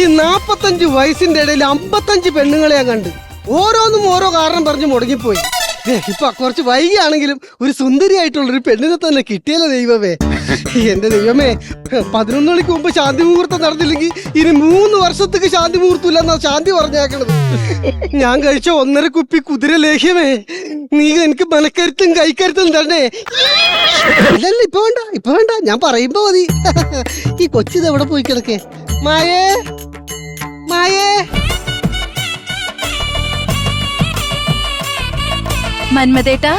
ഈ നാപ്പത്തഞ്ച് വയസ്സിന്റെ ഇടയിൽ അമ്പത്തഞ്ച് പെണ്ണുങ്ങളെ ഞാൻ കണ്ട്. ഓരോന്നും ഓരോ കാരണം പറഞ്ഞ് മുടങ്ങിപ്പോയി. ഇപ്പൊ കുറച്ച് വൈകിയാണെങ്കിലും ഒരു സുന്ദരിയായിട്ടുള്ള ഒരു പെണ്ണിനെ തന്നെ കിട്ടിയല്ലോ ദൈവമേ. എന്റെ ദൈവമേ പതിനൊന്ന് മണിക്ക് മുമ്പ് ശാന്തി മുഹൂർത്തം നടന്നില്ലെങ്കിൽ ഇനി മൂന്ന് വർഷത്തേക്ക് ശാന്തി മുഹൂർത്തം ഇല്ലെന്നാ ശാന്തി പറഞ്ഞേക്കണത്. ഞാൻ കഴിച്ച ഒന്നര കുപ്പി കുതിര ലേഹ്യമേ നീ എനിക്ക് മനക്കരുത്തും കൈക്കരുത്തും തന്നെ അല്ലല്ല ഇപ്പൊ വേണ്ട ഇപ്പൊ വേണ്ട ഞാൻ പറയുമ്പോ മതി. ഈ കൊച്ചിത് എവിടെ പോയി കിടക്കേ? മായേ. മായേ മന്മതേട്ടാ.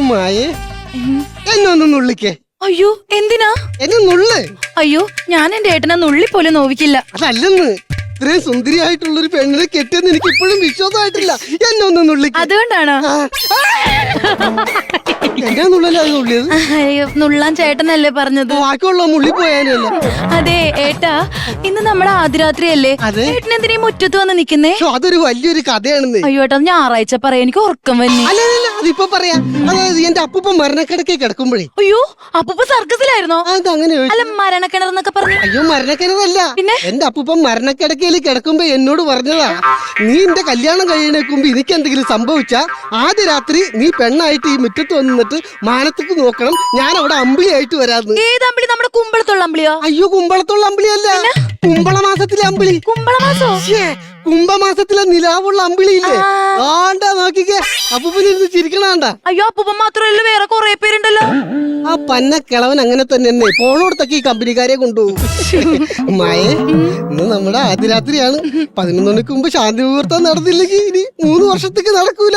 മായേ എന്നൊന്ന് നുള്ളിക്കേ. അയ്യോ എന്തിനാ? എന്നെ നുള്ള്. അയ്യോ ഞാൻ എന്റെ ഏട്ടനെ നുള്ളി പോലും നോവിക്കില്ല. അതല്ലെന്ന്. ഇത്രയും സുന്ദരിയായിട്ടുള്ള ഒരു പെണ്ണിനെ കെട്ടിയെന്ന് എനിക്ക് ഇപ്പോഴും വിശ്വാസമായിട്ടില്ല. എന്നെ ഒന്ന് നുള്ളിക്ക അതുകൊണ്ടാണോ? എന്നാ നുള്ളല്ലേ അത് നുള്ളിയത് അയ്യോ നുള്ളാൻ ചേട്ടനല്ലേ പറഞ്ഞത്? ബാക്കിയുള്ള മുള്ളി പോയാനല്ല അതെ ഏട്ടാ ഇന്ന് നമ്മുടെ ആദിരാത്രിയല്ലേ അതെ. ഏട്ടൻ എന്തിനാ മുറ്റത്ത് വന്ന് നിക്കുന്നേ? പക്ഷെ അതൊരു വലിയൊരു കഥയാണെന്ന്. അയ്യോ ഏട്ടാ ഞായറാഴ്ച പറയാം എനിക്ക് ഉറക്കം വന്നി. അല്ല അല്ല, അല്ല അതിപ്പോ പറയാ. അതായത് എന്റെ അപ്പൂപ്പ മരണക്കിടക്കെ കിടക്കുമ്പോഴേ. അയ്യോ അപ്പൂപ്പ സർക്കസിലായിരുന്നോ അത് അങ്ങനെ ചോദിച്ചു. അല്ല മരണക്കിണർ എന്നൊക്കെ പറഞ്ഞു. അയ്യോ മരണക്കിടതല്ല പിന്നെ? എന്റെ അപ്പൂപ്പൻ മരണക്കിടക്കയിൽ കിടക്കുമ്പോ എന്നോട് പറഞ്ഞതാ നീ എന്റെ കല്യാണം കഴിയണേക്കുമ്പോ എനിക്ക് എന്തെങ്കിലും സംഭവിച്ച ആദ്യ രാത്രി നീ പെണ്ണായിട്ട് ഈ മുറ്റത്ത് വന്നിട്ട് മാനത്തേക്ക് നോക്കണം. ഞാൻ അവിടെ അമ്പിളിയായിട്ട് വരാന്ന്. ഏത് അമ്പിളി? നമ്മുടെ കുമ്പളത്തുള്ള അമ്പിളിയോ? അയ്യോ കുമ്പളത്തുള്ള അമ്പിളിയല്ല. കുമ്പള മാസത്തിലെ അമ്പിളി. കുമ്പളമാസോ ശ്ശേ, കുംഭമാസത്തിലെ നിലാവുള്ള അമ്പിളിയില്ലേ? ആണ്ട നോക്കിക്കേ. അപ്പൂപ്പനിരുന്ന് ചിരിക്കണാണ്ട അയ്യോ അപ്പൂപ്പൻ മാത്രമല്ല വേറെ കുറെ പേരുണ്ടല്ലോ. ആ പന്ന കിളവൻ അങ്ങനെ തന്നെ തന്നെ പോണോടത്തൊക്കെ ഈ കമ്പനിക്കാരെ കൊണ്ടുപോകും. മായേ ഇന്ന് നമ്മുടെ ആദ്യ രാത്രിയാണ് പതിനൊന്ന് മണിക്ക് മുമ്പ് ശാന്തി മുഹൂർത്തം നടന്നില്ലെങ്കിൽ ഇനി മൂന്ന് വർഷത്തേക്ക് നടക്കൂല.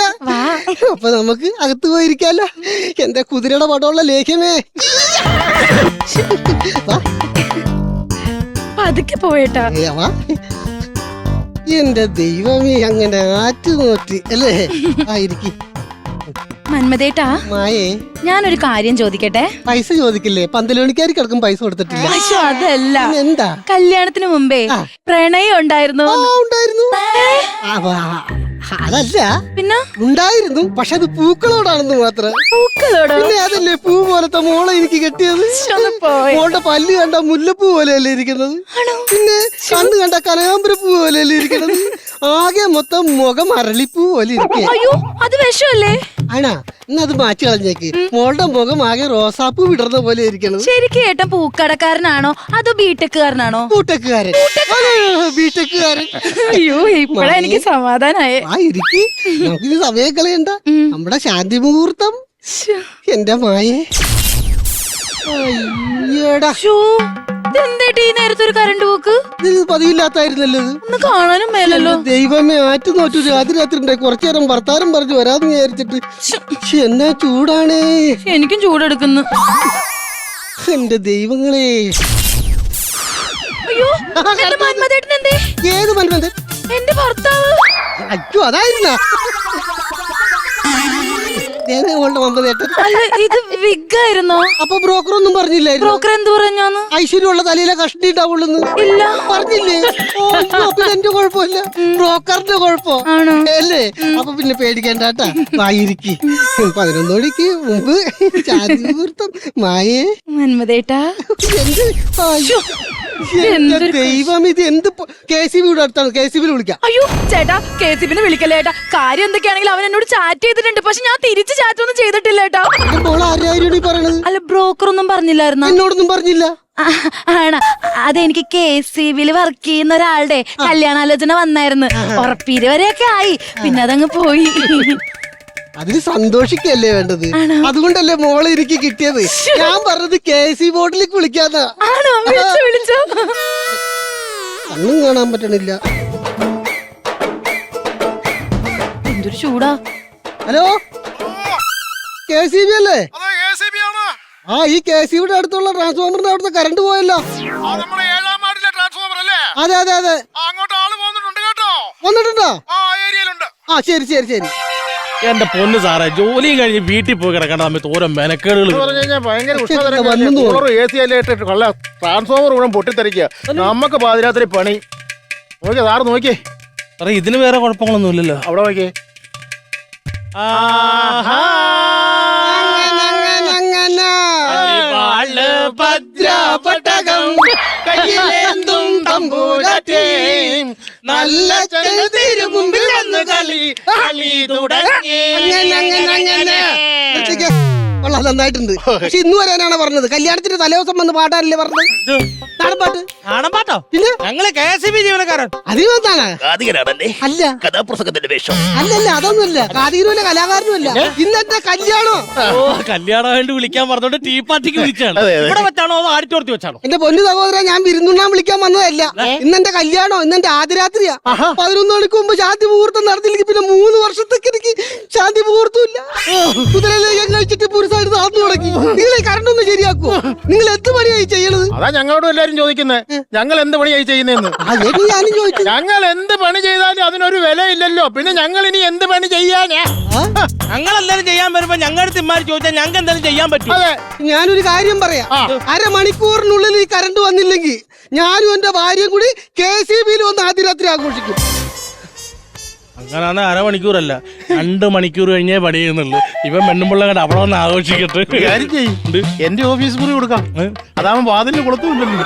അപ്പൊ നമുക്ക് അകത്ത് പോയിരിക്കാലോ. എന്റെ കുതിരയുടെ പടമുള്ള ലേഖ്യമേ. പതുക്കെ പോയേട്ടാ. എന്റെ ദൈവമേ അങ്ങനെ ആറ്റു നോക്കി അല്ലേ? ആയിരിക്കും. മന്മതേട്ടാ മായേ. ഞാനൊരു കാര്യം ചോദിക്കട്ടെ? പൈസ ചോദിക്കില്ലേ? പന്തലോണിക്കാർ കിടക്കും പൈസ കൊടുത്തിട്ടില്ല. അതല്ല. എന്താ? കല്യാണത്തിന് മുമ്പേ. പ്രണയം ഉണ്ടായിരുന്നു? ഉണ്ടായിരുന്നു. അതല്ല പിന്നെ? ഉണ്ടായിരുന്നു പക്ഷെ അത് പൂക്കളോടാണെന്ന് മാത്രം. പൂക്കളോടോ? പിന്നെ അതല്ലേ പൂ പോലത്തെ മോളെ എനിക്ക് കെട്ടിയത്. മോളുടെ പല്ല് കണ്ട മുല്ലപ്പൂ പോലെയല്ലേ ഇരിക്കുന്നത്? പിന്നെ കണ്ണ് കണ്ട കനകാമ്പരപ്പൂ പോലെയല്ലേ ഇരിക്കുന്നത്? ആകെ മൊത്തം മുഖം അരളിപ്പൂ പോലെ ഇരിക്കുക അയ്യോ അത് വിഷമല്ലേ? ആണാ എന്നാ അത് മാറ്റി കളഞ്ഞേക്ക്. മോളുടെ മുഖം ആകെ റോസാപ്പൂ വിടർന്ന പോലെ ഇരിക്കണം. ശരിക്കും ഏട്ടൻ പൂക്കടക്കാരനാണോ? അതോ ബിടെക്കുകാരനാണോ കൂട്ടക്കുകാരൻ ബിടെക്കുകാരൻ അയ്യോ ഇപ്പോഴാ എനിക്ക് സമാധാനായേ. ആ ഇരിക്കി. നമുക്കിനി സമയം കളയണ്ട. നമ്മുടെ ശാന്തി മുഹൂർത്തം എന്റെ മായേ. കാണാനും മേലല്ലോ. ദൈവമേ ആറ്റു നോറ്റു രാത്രി രാത്രി കുറച്ചു നേരം വർത്താനം പറഞ്ഞു വരാന്ന് വിചാരിച്ചിട്ട്. എന്നാ ചൂടാണേ. എനിക്കും ചൂടെടുക്കുന്നു. എന്റെ ദൈവങ്ങളെ. അയ്യോ ഏത് മന്മഥൻ എന്റെ ഭർത്താവ്. അയ്യോ അതായിരുന്ന. മോളുടെ മമ്പതേട്ടൻ അല്ല ഇത് വിഗായിരുന്നോ? അപ്പൊ ബ്രോക്കർ ഒന്നും പറഞ്ഞില്ലായിരുന്നു? ബ്രോക്കർ എന്ത് പറഞ്ഞാന്ന്? ഐശ്വര്യമുള്ള തലയിലെ കഷ്ടി ഉണ്ടാവുള്ളൂ ഇല്ല. പറഞ്ഞില്ലേ? ഓ അയ്യോ, അപ്പൊ ഇതെന്റെ കുഴപ്പമില്ല. ബ്രോക്കറിന്റെ കുഴപ്പം. ആണോ? അല്ലേ? അപ്പൊ പിന്നെ പേടിക്കേണ്ട കേട്ടാ. വായിരിക്ക് പതിനൊന്നോടിക്ക് മുമ്പ് ശാന്തി മുഹൂർത്തം. മായേ. മന്മതേട്ടാ എന്ത്? അയ്യോ, ദൈവം ഇത് എന്ത് കെ സി ബിയുടെ അടുത്താണ്. കെ സി ബിയിൽ വിളിക്കാം. അയ്യോ ചേട്ടാ കെ സി പിന്നെ വിളിക്കല്ലേ ചേട്ടാ കാര്യം എന്തൊക്കെയാണെങ്കിലും അവൻ എന്നോട് ചാറ്റ് ചെയ്തിട്ടുണ്ട്. പക്ഷെ ഞാൻ തിരിച്ച് ചാറ്റ് ഒന്നും ചെയ്തിട്ടില്ല പറയണത്? അല്ല ബ്രോക്കർ ഒന്നും പറഞ്ഞില്ലായിരുന്നോ? എന്നോടൊന്നും പറഞ്ഞില്ല. അതെനിക്ക് കെ സി ബിയിൽ വർക്ക് ചെയ്യുന്ന ഒരാളുടെ കല്യാണാലോചന വന്നായിരുന്നു. ഉറപ്പീര് വരെയൊക്കെ ആയി. പിന്നെ അതങ്ങ് പോയി. അതിന് സന്തോഷിക്കല്ലേ വേണ്ടത്? അതുകൊണ്ടല്ലേ മോളെ എനിക്ക് കിട്ടിയത്? ഞാൻ പറഞ്ഞത് കെ സി ബോട്ടിലേക്ക് വിളിച്ചോ കണ്ണും കാണാൻ പറ്റണില്ല. എന്തൊരു ചൂടാ. ഹലോ? കെ സി ബി അല്ലേ? അതെ ACB ആണ്. ആ ഈ കെ സി ബിയുടെ അടുത്തുള്ള ട്രാൻസ്ഫോമറിന്റെ അവിടുത്തെ കറണ്ട് പോയല്ലോ. ആ നമ്മുടെ ഏഴാം വാർഡിലെ ട്രാൻസ്ഫോമർ അല്ലേ? അതെ അതെ അതെ. അങ്ങോട്ട് ആൾ പോകുന്നുണ്ട് കേട്ടോ. വന്നിട്ടുണ്ടോ? ആ ശരി ശരി ശരി. എന്റെ പൊന്ന് സാറേ ജോലിയും കഴിഞ്ഞ് വീട്ടിൽ പോയി കിടക്കേണ്ട സമയത്ത് ഓരോ മെനക്കേടുകൾ ട്രാൻസ്ഫോമർ മുഴുവൻ പൊട്ടിത്തെറിക്കുക. നമുക്ക് പാതിരാത്രി പണി. നോക്കിയേ സാറ് നോക്കിയേ. സാറേ ഇതിന് വേറെ കുഴപ്പങ്ങളൊന്നും ഇല്ലല്ലോ. അവിടെ നോക്കിയേ. ഭദ്രപട്ടകം കയ്യിലേന്തും നല്ല ചെറുതിരു കളി തുടങ്ങി അങ്ങനെ അങ്ങനെ അങ്ങനെ. കൊള്ളാം നന്നായിട്ടുണ്ട്. പക്ഷെ ഇന്ന് വരാനാണ് പറഞ്ഞത്. കല്യാണത്തിന് തലേദിവസം വന്ന് പാടാനല്ലേ പറഞ്ഞത്? നാടൻ പാട്ട്. ആണം പാട്ടോ? പിന്നെ? ഞങ്ങൾ കെ എസ് ബി ജീവനക്കാരൻ കാതികനാണല്ലേ അല്ല. കഥാപ്രസംഗത്തിന്റെ വേഷം. അല്ലല്ല അതൊന്നുമല്ല. കലാകാരനുമല്ല. ഇന്നത്തെ കല്യാണം. ഓ കല്യാണം വേണ്ടി വിളിക്കാൻ പറഞ്ഞോണ്ട് ടീ പാർട്ടിക്ക് വിളിച്ചാണ്. അതെ, അതെ. ഇവിടെ വെച്ചാണോ അതോ ആടിച്ചോർത്തി വെച്ചാണോ? എന്റെ പൊന്നു സഹോദരൻ ഞാൻ വിരുന്നുണ്ണാൻ വിളിക്കാൻ വന്നതല്ല. ഇന്നെന്റെ കല്യാണോ? ഇന്നെന്റെ ആദ്യരാത്രിയാ. പതിനൊന്ന് മണിക്ക് മുമ്പ് ശാന്തി മുഹൂർത്തം നടത്തിയില്ലെങ്കിൽ പിന്നെ മൂന്ന് വർഷത്തേക്ക് എനിക്ക് ശാന്തി മുഹൂർത്തമില്ല. കുതിരയിലേക്ക് കഴിച്ചിട്ട് നിങ്ങൾ കറണ്ട് ഒന്ന് ശരിയാക്കുവോ? നിങ്ങൾ എന്ത് പണിയായി ചെയ്യണത്? അതാ ഞങ്ങളോട് എല്ലാരും ചോദിക്കുന്നത് ഞങ്ങൾ എന്ത് പണിയായി ചെയ്യുന്നതെന്ന് ഞാനും ചോദിച്ചു ഞങ്ങൾ എന്ത് പണി ചെയ്താലും അതിനൊരു വില ഇല്ലല്ലോ പിന്നെ ഞങ്ങൾ ഇനി എന്ത് പണി ചെയ്യാനാ ഞങ്ങൾ എന്തായാലും ചെയ്യാൻ വരുമ്പോ ഞങ്ങളുടെ തിമ്മാരി ചോദിച്ചാൽ ഞങ്ങൾക്ക് എന്തായാലും ചെയ്യാൻ പറ്റും. അതെ. ഞാനൊരു കാര്യം പറയാം. അരമണിക്കൂറിനുള്ളിൽ ഈ കറണ്ട് വന്നില്ലെങ്കിൽ ഞാനും എന്റെ ഭാര്യയും കൂടി കെ സി ബിയിൽ വന്ന് ആദ്യരാത്രി ആഘോഷിക്കും. അങ്ങനാണ് അരമണിക്കൂറല്ല രണ്ട് മണിക്കൂർ കഴിഞ്ഞേ പണി ചെയ്യുന്നുള്ളൂ ഇവൻ പെണ്ണുമ്പിള്ള കണ്ട് അവിടെ വന്ന് ആഘോഷിക്കട്ടെ. കാര്യം ചെയ്യ്. എന്റെ ഓഫീസ് മുറി കൊടുക്കാം. അതാവുമ്പോ വാതിലിന് കുളത്തുമില്ലല്ലോ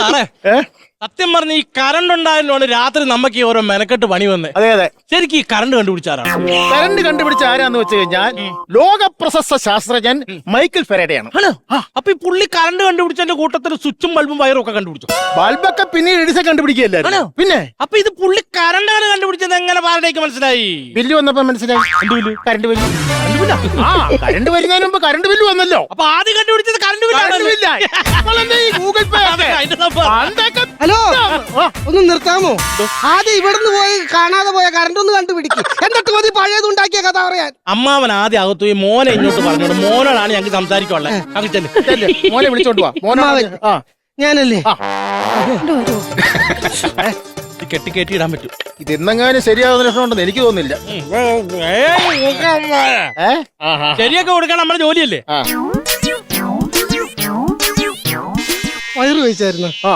സാറേ ഏ? സത്യം പറഞ്ഞ ഈ കറണ്ട് ഉണ്ടായതുകൊണ്ട് രാത്രി നമുക്ക് ഈ ഓരോ മെനക്കെട്ട് പണി വന്നേ. അതെ അതെ. ശരിക്കും ഈ കറണ്ട് കണ്ടുപിടിച്ചാരാണ് കറണ്ട് കണ്ടുപിടിച്ച ആരാന്ന് വെച്ച് കഴിഞ്ഞാൽ ലോക പ്രശസ്ത ശാസ്ത്രജ്ഞൻ മൈക്കിൾ ഫെരഡയാണ് ആണ് അപ്പൊ ഈ പുള്ളി കറണ്ട് കണ്ടുപിടിച്ചതിന്റെ കൂട്ടത്തിൽ സ്വിച്ചും ബൾബും വയറും ഒക്കെ കണ്ടുപിടിച്ചു? ബൾബൊക്കെ പിന്നീട് എഡിസൺ കണ്ടുപിടിക്കുകയല്ലായിരുന്നു. ആണോ? പിന്നെ? അപ്പൊ ഇത് പുള്ളി കറണ്ടാണ് കണ്ടുപിടിച്ചത് എങ്ങനെ പാരടേക്ക് മനസ്സിലായി? ബില്ല് വന്നപ്പോ മനസ്സിലായി. Current bill? ആ കറണ്ട് വരുന്നതിന് മുമ്പ് കറണ്ട് ബില്ല് വന്നല്ലോ. അപ്പൊ ആദ്യം കണ്ടുപിടിച്ചത് കറണ്ട് ബില്ല്. ബില്ലാണ് ഗൂഗിൾ പേ അതെ, അതിന്റെ സംഭവം. പണ്ടൊക്കെ ഒന്ന് നിർത്താമോ? ആദ്യം ഇവിടുന്ന് പോയി കാണാതെ പോയ കറണ്ട് ഒന്ന് കണ്ടുപിടിക്കും. എന്നിട്ട് മതി പഴയത് ഉണ്ടാക്കിയ കഥ പറയാൻ. അമ്മാവൻ ആദ്യം അകത്തു പോയി മോനെ ഇങ്ങോട്ട് പറഞ്ഞോട്. മോനോടാണ് ഞങ്ങൾക്ക് സംസാരിക്കാനുള്ളത്. അങ്ങ് ചെല്ല് ചെല്ല്, മോനെ വിളിച്ചോണ്ട് പോവാ മോനെ അമ്മാവൻ. ആ. ഞാനല്ലേ? കെട്ടി കെട്ടി ഇടാൻ പറ്റും. ഇത് ഇന്നെങ്ങാനും ശരിയാവുന്ന എനിക്ക് തോന്നുന്നില്ല. ശരിയൊക്കെ കൊടുക്കാൻ നമ്മുടെ ജോലിയല്ലേ? വയറ് വെച്ചായിരുന്നു ആ.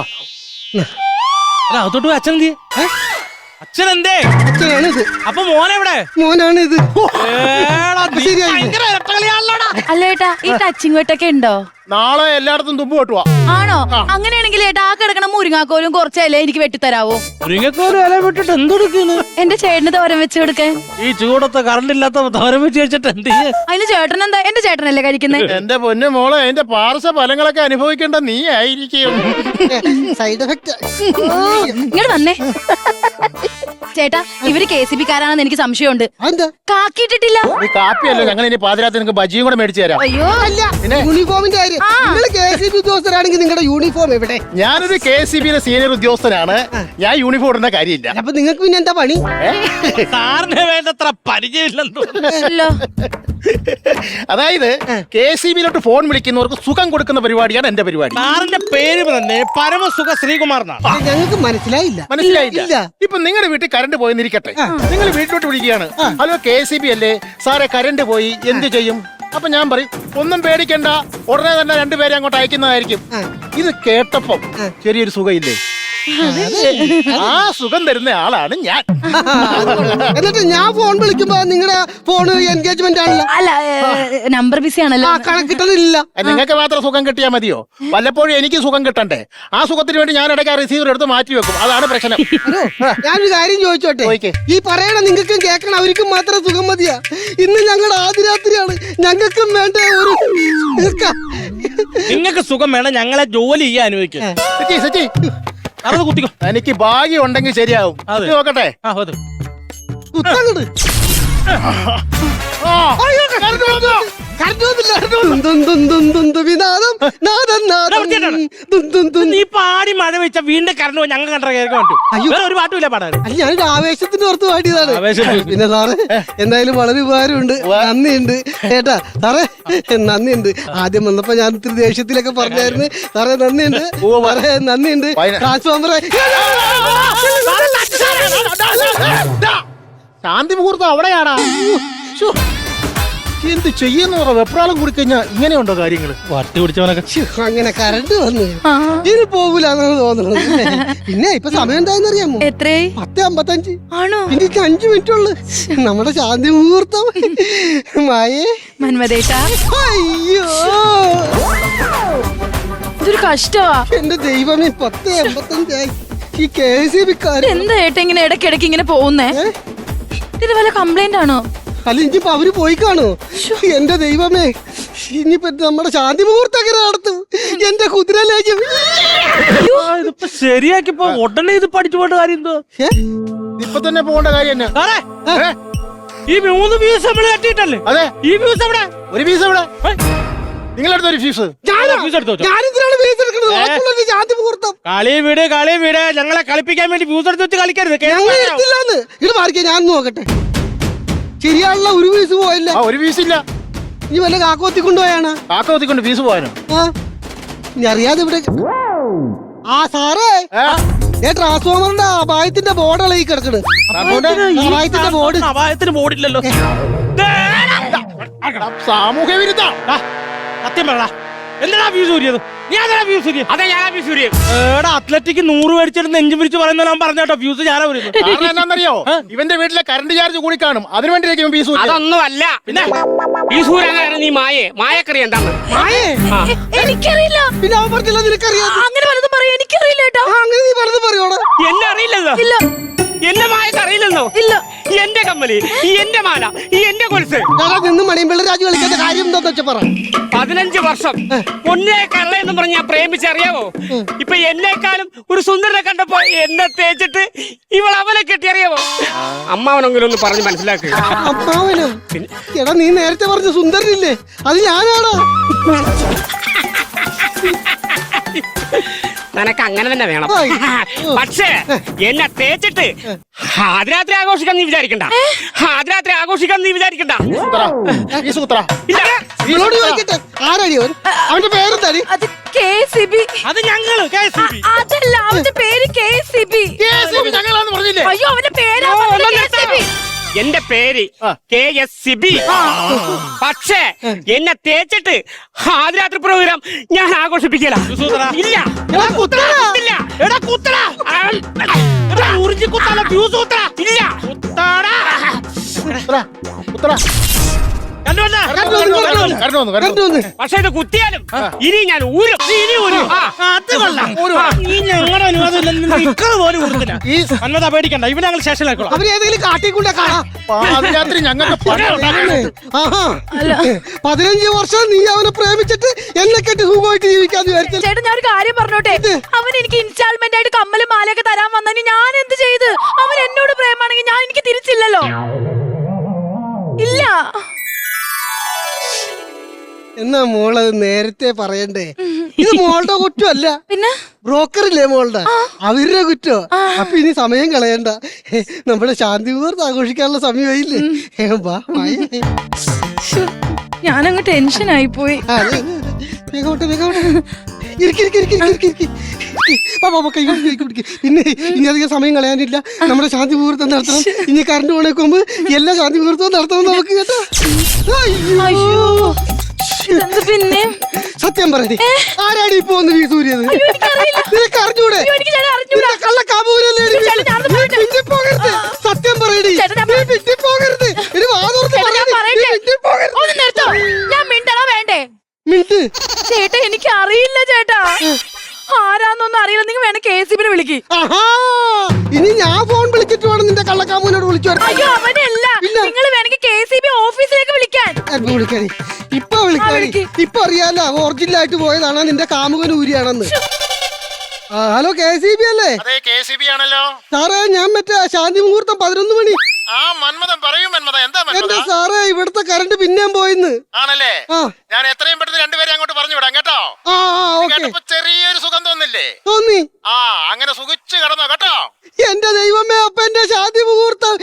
അല്ല അകത്തോട്ട് അച്ഛൻ എന്ത് അച്ഛൻ എന്തേ അച്ഛനാണ് ഇത് അപ്പൊ മോനെവിടെ? മോനാണ് ഇത് ഏടാ, നീ ശരിയായില്ലേ? ഭയങ്കര ഇരട്ടകളിയാണല്ലോടാ. അല്ല ഏട്ടാ ഈ ടച്ചിങ് വെട്ടൊക്കെ ഉണ്ടോ? നാളെ എല്ലായിടത്തും തുമ്പ് കെട്ടുവാ ആണോ? അങ്ങനെയാണെങ്കിൽ ഏട്ടാ ആ കിടക്കണ മുരിങ്ങാക്കോലും കുറച്ചല്ലേ എനിക്ക് വെട്ടിത്തരാവോ? മുരിങ്ങക്കോലും ഇല വിട്ടിട്ട് എന്തെടുക്കുന്നു എന്റെ ചേട്ടന് തോരൻ വെച്ച് കൊടുക്കാൻ ഈ ചൂടത്തെ കറണ്ട് ഇല്ലാത്ത തോരം വെച്ച് വെച്ചിട്ട് എന്ത് അതിന് ചേട്ടൻ എന്താ എന്റെ ചേട്ടനല്ലേ കഴിക്കുന്നത് എന്റെ പൊന്നു മോളെ അതിന്റെ പാർശ്വ ഫലങ്ങളൊക്കെ അനുഭവിക്കേണ്ട നീ ആയിരിക്കും. സൈഡ് എഫക്റ്റ് ഇങ്ങോട്ട് വന്നേ. ചേട്ടാ ഇവർ കെ സി ബിക്കാരാണെന്ന് എനിക്ക് സംശയമുണ്ട്. കാക്കിട്ടിട്ടില്ല കാക്കിയിട്ടിട്ടില്ല. ഈ കാപ്പിയല്ലോ ഞങ്ങൾ ഇനി പാതിരാത്രി നിനക്ക് ബജിയും കൂടെ മേടിച്ചു തരാം. അയ്യോ. അല്ല പിന്നെ? യൂണിഫോമിന്റെ കാര്യം. നിങ്ങൾ കെ സി ബി ഉദ്യോഗസ്ഥരാണെങ്കിൽ നിങ്ങളുടെ യൂണിഫോം എവിടെ? ഞാനൊരു കെ സി ബിയിലെ സീനിയർ ഉദ്യോഗസ്ഥനാണ്. ഞാൻ യൂണിഫോം ഇടേണ്ട കാര്യമില്ല. അപ്പൊ നിങ്ങൾക്ക് പിന്നെ എന്താ പണി? സാറിന് വേണ്ടത്ര പരിചയമില്ലെന്ന് അതായത് കെ സി ബിയിലോട്ട് ഫോൺ വിളിക്കുന്നവർക്ക് സുഖം കൊടുക്കുന്ന പരിപാടിയാണ് എന്റെ പരിപാടി. സാറിന്റെ പേര് തന്നെ പരമസുഖ ശ്രീകുമാർ എന്നാണ്. ഞങ്ങൾക്ക് മനസ്സിലായില്ല. മനസ്സിലായില്ല. ഇപ്പൊ നിങ്ങളുടെ വീട്ടിൽ കറണ്ട് പോയെന്നിരിക്കട്ടെ. നിങ്ങൾ വീട്ടിലോട്ട് വിളിക്കുകയാണ്. ഹലോ കെ സി ബി അല്ലേ? സാറെ കറണ്ട് പോയി. എന്ത് ചെയ്യും? അപ്പൊ ഞാൻ പറയും ഒന്നും പേടിക്കണ്ട. ഉടനെ തന്നെ രണ്ടുപേരെ അങ്ങോട്ട് അയക്കുന്നതായിരിക്കും. ഇത് കേട്ടപ്പം ചെറിയൊരു സുഖമില്ലേ ആ സുഖം തരുന്ന ആളാണ് ഞാൻ. എന്നിട്ട് ഞാൻ ഫോൺ വിളിക്കുമ്പോ നിങ്ങളുടെ ഫോൺ എൻഗേജ്മെന്റ് ആണല്ലോ. അല്ല നമ്പർ ബിസി ആണല്ലോ. ആ കണക്കിട്ടതില്ല നിങ്ങൾക്ക് മാത്രം സുഖം കിട്ടിയാ മതിയോ? വല്ലപ്പോഴും എനിക്ക് സുഖം കിട്ടണ്ടേ? ആ സുഖത്തിന് വേണ്ടി ഞാൻ ഇടയ്ക്ക് റിസീവർ എടുത്ത് മാറ്റി വെക്കും. അതാണ് പ്രശ്നം. ഞാനൊരു കാര്യം ചോദിച്ചോട്ടെ? ഈ പറയണ നിങ്ങൾക്കും കേൾക്കണം അവർക്കും മാത്രം സുഖം മതിയാ. ഇന്ന് ഞങ്ങളുടെ ആദ്യരാത്രിയാണ് ഞങ്ങൾക്കും വേണ്ട ഒരു. നിങ്ങൾക്ക് സുഖം വേണം. ഞങ്ങളെ ജോലി ചെയ്യാൻ അനുവദിക്കുക അത് കുത്തിക്കോ. എനിക്ക് ഭാഗ്യം ഉണ്ടെങ്കിൽ ശരിയാവും. അത്. നോക്കട്ടെ. ആ അത്. കുത്തങ്ങട്. നീ പാടി മഴ വെച്ച വീണ്ടും കറണ്ട് പോയി ഞങ്ങൾ കണ്ട കേൾക്കാൻ പറ്റും അയ്യോ. വേറെ ഒരു പാട്ടുമില്ല പാടാൻ അല്ല ഞാനൊരു ആവേശത്തിന് പുറത്ത് പാടിയതാണ്. പിന്നെ സാറ് എന്തായാലും വളരെ ഉപകാരമുണ്ട് നന്ദിയുണ്ട് ഏട്ടാ സാറേ നന്ദിയുണ്ട് ആദ്യം വന്നപ്പോ ഞാൻ ഇത്തിരി ദേഷ്യത്തിലൊക്കെ പറഞ്ഞായിരുന്നു സാറേ നന്ദിയുണ്ട്. സാറേ നന്ദിയുണ്ട് ദാ, ശാന്തി മുഹൂർത്തം അവിടെയാണോ എന്ത് ചെയ്യുന്ന പറ വെപ്രാളം കൂടി കഴിഞ്ഞാ ഇങ്ങനെയുണ്ടോ കാര്യങ്ങൾ വട്ടി പിടിച്ചവനൊക്കെ. അങ്ങനെ കറണ്ട് വന്നു ഇനി പോകൂലെന്നാണ് തോന്നുന്നത് പിന്നെ ഇപ്പൊ സമയം എന്താന്നറിയാമോ അറിയാമോ? എത്രയായി? പത്ത് അമ്പത്തഞ്ച്. ആണോ? പിന്നെ ഇക്ക് അഞ്ചു മിനിറ്റ് ഉള്ളു. നമ്മുടെ ശാന്തി മുഹൂർത്തം. മായേ. മന്മതേട്ടാ അയ്യോ. ഇതൊരു കഷ്ടവാ. എന്റെ ദൈവമേ പത്ത് അമ്പത്തഞ്ചായി. ഈ കെ സി ബി കാര്യം. എന്താ ഏട്ടാ ഇങ്ങനെ ഇടയ്ക്കിടയ്ക്ക് ഇങ്ങനെ പോകുന്നേ? ഇത് വല്ല കംപ്ലൈന്റ് ആണോ? അല്ല ഇനിയിപ്പോ അവർ പോയി കാണോ എന്റെ ദൈവമേ ഇനിയിപ്പോ നമ്മുടെ ശാന്തി മുഹൂർത്തം നടത്തും? എന്റെ ഇതിപ്പോ ശരിയാക്കിപ്പോ ഉടനെ ഇത് പഠിച്ചു പോയിട്ട് കാര്യം എന്തോ? ഇപ്പൊ തന്നെ പോകേണ്ട കാര്യം തന്നെ? ഈ മൂന്ന് വ്യൂസ് നമ്മൾ കട്ടിട്ടല്ലേ അതെ. ഈ വ്യൂസ് എവിടെ? ഒരു ഫീസ് എവിടെ? നിങ്ങളെടുത്ത ഒരു കളി വീട് കളി വീട്. ഞങ്ങളെ കളിപ്പിക്കാൻ വേണ്ടി ഫ്യൂസ് എടുത്ത് വെച്ച് കളിക്കരുത്. ഞാൻ നോക്കട്ടെ. ശരിയാണല്ലോ ഒരു പീസ് പോയല്ലേ. ആ ഒരു ഫീസ് ഇല്ല ഇനി വല്ല കാക്കോത്തി കൊണ്ടുപോയാണ് കാക്കോത്തി കൊണ്ട് പീസ് പോയാനോ ആ. ഇനി അറിയാതെ ഇവിടെ ആ സാറേ. ഏ? ഏ ട്രാൻസ്ഫോമറിന്റെ അപായത്തിന്റെ ബോർഡാണ് ഈ ഈ അപായത്തിന്റെ ബോർഡ്. അപായത്തിന് ബോർഡില്ലല്ലോ. സാമൂഹ്യ വിരുദ്ധ ആ, സത്യം പറയാ എന്തിനാ വ്യൂസ് ഊരിയത്? നീ അതാ വ്യൂസ് ഊരിയത് അതെ ഞാൻ സൂര്യൻ ഏടാ അത്ലറ്റിക് നൂറ് മേടിച്ചിട്ട് നെഞ്ചു പിരിച്ച് പറയുന്ന ഞാൻ പറഞ്ഞോട്ടോ വ്യൂസ് ഞാനാ കാരണം എന്നാന്നറിയോ ഇവന്റെ വീട്ടിലെ കറണ്ട് ചാർജ് കൂടി കാണും. അതിനു വേണ്ടിയിരിക്കും ഫീസ് അതൊന്നും അല്ല പിന്നെ? ഈ സൂര്യൻ നീ മായേ മായക്കറി എന്താണ് ആയേ എ- എനിക്കറിയില്ല. പിന്നെ അവൻ പറഞ്ഞില്ല നിനക്കറിയാം. ആ, അങ്ങനെ പലതും പറയാ. എനിക്കറിയില്ല ഏട്ടാ ആ, അങ്ങനെ നീ പറഞ്ഞത് പറയോടാ. എന്നെ അറിയില്ലല്ലോ. ഇല്ല. എന്റെ മായക്ക് അറിയില്ലെന്നോ ഇല്ല. എന്റെ കമ്മൽ ഈ എന്റെ മാല ഈ എന്റെ കൊലുസ്. നിന്ന് മണിയമ്പിള്ള രാജു എന്താന്ന് വെച്ചാ പറ. പതിനഞ്ച് വർഷം. പൊന്നെ കള്ള എന്ന് പറഞ്ഞ് പ്രേമിച്ചറിയാവോ? ഇപ്പൊ എന്നെക്കാളും ഒരു സുന്ദരനെ കണ്ടപ്പോ എന്നെ തേച്ചിട്ട് ഇവൾ അവനെ കെട്ടി അറിയാവോ അമ്മാവനെങ്കിലും ഒന്ന് പറഞ്ഞ് മനസ്സിലാക്കുക അമ്മാവനോ? എടാ നീ നേരത്തെ പറഞ്ഞ സുന്ദരനില്ലേ? അത് ഞാനാണോ നിനക്ക് അങ്ങനെ തന്നെ വേണം. പക്ഷേ എന്നെ തേച്ചിട്ട് ആദ്യരാത്രി ആഘോഷിക്കാൻ നീ വിചാരിക്കണ്ട. ആദ്യരാത്രി ആഘോഷിക്കാൻ നീ വിചാരിക്കണ്ട. ഇല്ല. ഇവളോട് ചോദിക്കട്ടെ ആരാടി അവൻ? അവന്റെ പേരെന്താടി? അത് കെ സി ബി. അത് ഞങ്ങൾ. അതല്ല അവന്റെ പേര് കെ സി ബി. ഞങ്ങളാന്ന് പറഞ്ഞില്ലേ? അയ്യോ അവന്റെ പേരാ കെ സി ബി. എന്റെ പേര്. കെ എസ് സിബി പക്ഷേ എന്നെ തേച്ചിട്ട് ആദ്യരാത്രി പ്രോഗ്രാം ഞാൻ ആഘോഷിപ്പിക്കല സൂത്ര. ഇല്ല. എടാ, ഉറിഞ്ചി കുത്താല ഇല്ല. കുത്താടാ. പക്ഷെ ഇത് കുത്തിയാലും ഇനി ഞാൻ ഊരും ഇനി ഊരും ആ. അത് കൊള്ളാം. ഞങ്ങളുടെ അനുവാദം പോലും ഈ അന്നതാ പേടിക്കണ്ട. ഇവനെ ഞങ്ങൾ ഞങ്ങൾക്ക് പതിനഞ്ച് വർഷം നീ അവനെ പ്രേമിച്ചിട്ട് എന്നെ കെട്ടി സുഖമായിട്ട് ജീവിക്കാന്ന് വിചാരിച്ചു ചേട്ടൻ ഞാൻ ഒരു കാര്യം പറഞ്ഞോട്ടെ? അവൻ എനിക്ക് ഇൻസ്റ്റാൾമെന്റ് ആയിട്ട് കമ്മലും മാലയൊക്കെ തരാൻ വന്നതിന് ഞാൻ എന്ത് ചെയ്ത്? അവൻ എന്നോട് പ്രേമാണെങ്കിൽ ഞാൻ എനിക്ക് തിരിച്ചില്ലല്ലോ. ഇല്ല. എന്നാ മോളത് നേരത്തെ പറയണ്ടേ? ഇത് മോളുടെ കുറ്റമല്ല. പിന്നെ? ബ്രോക്കറില്ലേ മോളുടെ? അവരുടെ കുറ്റോ. അപ്പൊ ഇനി സമയം കളയണ്ട. നമ്മുടെ ശാന്തി മുഹൂർത്ത് ആഘോഷിക്കാനുള്ള സമയമായില്ലേ? ഞാനങ്ങ് ടെൻഷൻ ആയി പോയി. പിന്നെ ഇനി അധികം സമയം കളയാനില്ല. നമ്മുടെ ശാന്തി മുഹൂർത്തം നടത്തണം. ഇനി കറണ്ട് പോണേക്ക് മുമ്പ് എല്ലാ ശാന്തി മുഹൂർത്തവും നടത്തണം നമുക്ക് കേട്ടോ. അയ്യോ. പിന്നെ? സത്യം പറയണേ ആരാണ് ഇപ്പൊ ഒന്ന് വീസൂരിയത്. നിനക്ക് അറിഞ്ഞൂടെ അയ്യോ, എനിക്ക് ചേട്ടൻ അറിഞ്ഞൂടാ. കള്ള കാബൂലല്ലേ അയ്യോ, ചേട്ടൻ ഞാനത് പറയട്ടെ. സത്യം പറയടി. പോകരുത് ഞാൻ മിണ്ടണോ വേണ്ടേ? ചേട്ടാ എനിക്ക് അറിയില്ല ചേട്ടാ. ആരാന്നൊന്നും അറിയില്ല. നിങ്ങൾ വേണേ കെ സി ബിനെ വിളിക്ക്. ഇനി ഞാൻ ഫോൺ വിളിച്ചിട്ട് വേണം നിന്റെ കള്ളക്കാമൂനോട് വിളിച്ചു അയ്യോ അവനല്ല? നിങ്ങൾ വേണമെങ്കിൽ കെ സി ബി ഓഫീസിലേക്ക് വിളിക്കാൻ. ഇപ്പൊ ഇപ്പൊ അറിയാലോ ഒറിജിനലായിട്ട് പോയതാണ്. നിന്റെ കാമുകൻ ഊരിയാണെന്ന്. ഹലോ കെ സി ബി അല്ലേ? അതെ കെ സി ബി ആണല്ലോ. സാറേ ഞാൻ മറ്റേ ശാന്തി മുഹൂർത്തം പതിനൊന്ന് മണി. ആ മന്മഥൻ പറയൂ മന്മഥൻ. എന്താ എന്റെ സാറേ ഇവിടുത്തെ കറണ്ട് പിന്നെ പോയിന്ന്. ആണല്ലേ? ഞാൻ എത്രയും പെട്ടെന്ന് രണ്ടുപേരെ അങ്ങോട്ട് പറഞ്ഞു വിടാം കേട്ടോ കേട്ടപ്പോ ചെറിയൊരു സുഖം തോന്നില്ലേ? തോന്നി. ആ അങ്ങനെ സുഖിച്ച് കിടന്നോ കേട്ടോ? എന്റെ ദൈവമേ അപ്പ എന്റെ ശാന്തി മുഹൂർത്തം.